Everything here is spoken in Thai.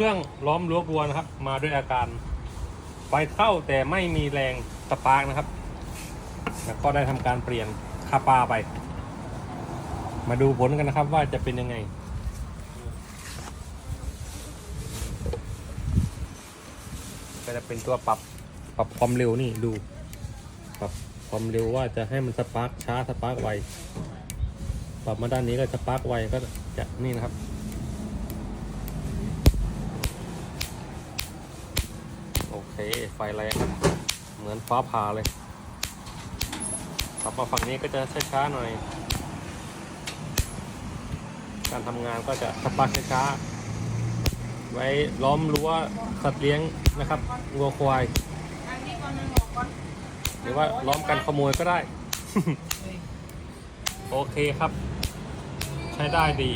เครื่องล้อมรั้ววัวนะครับ มาด้วยอาการไฟเข้าแต่ไม่มีแรงสปาร์กนะครับ แล้วก็ได้ทำการเปลี่ยนคาปาไป มาดูผลกันนะครับว่าจะเป็นยังไงก็จะเป็นตัวปรับปรับความเร็วนี่ดูปรับความเร็วว่าจะให้มันสปาร์กช้าสปาร์กไวปรับมาด้านนี้ก็สปาร์กไวก็จะนี่นะครับ โอ เคไฟแรงเหมือนฟ้าผ่าเลยปรับมาฝั่งนี้ก็จะช้าๆหน่อย การทำงานก็จะสปาร์ช้าๆ ไว้ล้อมรั้วสัตว์เลี้ยงนะครับวัวควาย หรือว่าล้อมกันขโมยก็ได้ โอเคครับ ใช้ได้ดี